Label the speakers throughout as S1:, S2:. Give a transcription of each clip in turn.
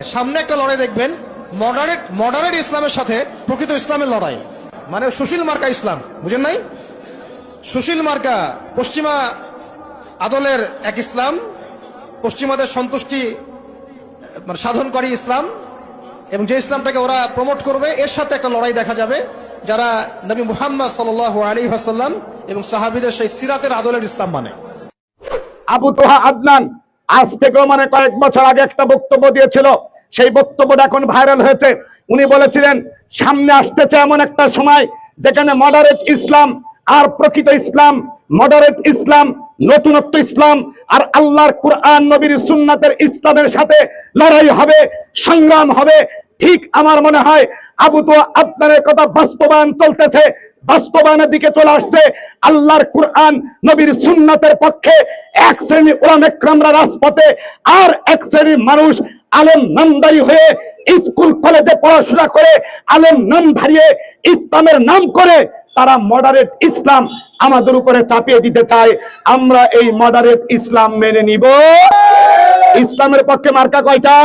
S1: সামনে একটা লড়াই দেখবেন মডারেট মডারেট ইসলামের সাথে প্রকৃত ইসলামের লড়াই। মানে সুশীল মার্কা ইসলাম, বুঝেন নাই? সুশীল মার্কা, পশ্চিমা আদলের এক ইসলাম, পশ্চিমাদের সন্তুষ্টি মানে সাধনকারী ইসলাম, এবং যে ইসলামটাকে ওরা প্রমোট করবে, এর সাথে একটা লড়াই দেখা যাবে, যারা নবী মুহাম্মদ সাল আলী হাসাল্লাম এবং সাহাবিদের সেই সিরাতের আদলের ইসলাম মানে।
S2: আবু তোহা আদনান আজ থেকেও মানে কয়েক বছর আগে একটা বক্তব্য দিয়েছিল। সেই বক্তব্যটা এখন ভাইরাল হয়েছে। উনি বলেছিলেন, সামনে আসতেছে এমন একটা সময় যেখানে মডারেট ইসলাম আর প্রকৃত ইসলাম মডারেট ইসলাম, নতুনত্ব ইসলাম আর আল্লাহর কুরআন, নবীর সুন্নাতের ইসলামের সাথে লড়াই হবে, সংগ্রাম হবে ঠিক আমার মনে হয় আবু তো আপনার কথা বাস্তবায়ন চলতেছে, বাস্তবায়নের দিকে চলে আসছে। আল্লাহর কুরআন নবীর সুন্নাতের পক্ষে এক শ্রেণি ওলামেক্রামরা রাজপথে আর এক শ্রেণি মানুষ আলেম নামদারি হয়ে স্কুল, কলেজে পড়াশোনা করে আলেম নাম ধারিয়ে ইসলামের নাম করে তারা মডারেট ইসলাম আমাদের উপরে চাপিয়ে দিতে চায়। আমরা এই মডারেট ইসলাম মেনে নিব। ইসলামের পক্ষে মার্কা কয়টা?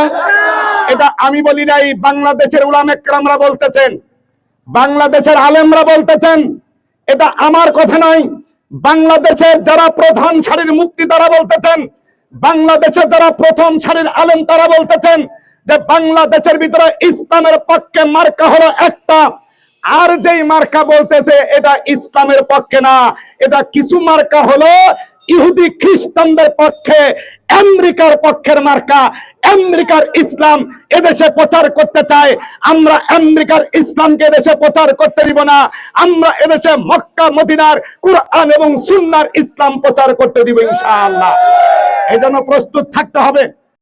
S2: এটা আমি বলি নাই, বাংলাদেশের উলামেকরামরা বলতেছেন, বাংলাদেশের আলেমরা বলতেছেন, এটা আমার কথা নয়। বাংলাদেশের যারা প্রধান সারির মুক্তি তারা বলতেছেন, বাংলাদেশের যারা প্রথম সারির আলেম তারা বলতেছেন যে বাংলাদেশের ভিতরে ইসলামের পক্ষে মার্কা হলো একটা। আর যেই মার্কা বলতেছে, এটা ইসলামের পক্ষে না, এটা কিছু মার্কা হলো ইহুদি খ্রিস্টানদের পক্ষে, আমেরিকার পক্ষের মার্কা, আমেরিকার ইসলাম এদেশে প্রচার করতে চায়। আমরা আমেরিকার ইসলামকে এদেশে প্রচার করতে দিব না। আমরা এদেশে মক্কা, মদিনার কুরআন এবং সুন্নার ইসলাম প্রচার করতে দিব ইনশাআল্লাহ। এই জন্য প্রস্তুত থাকতে হবে।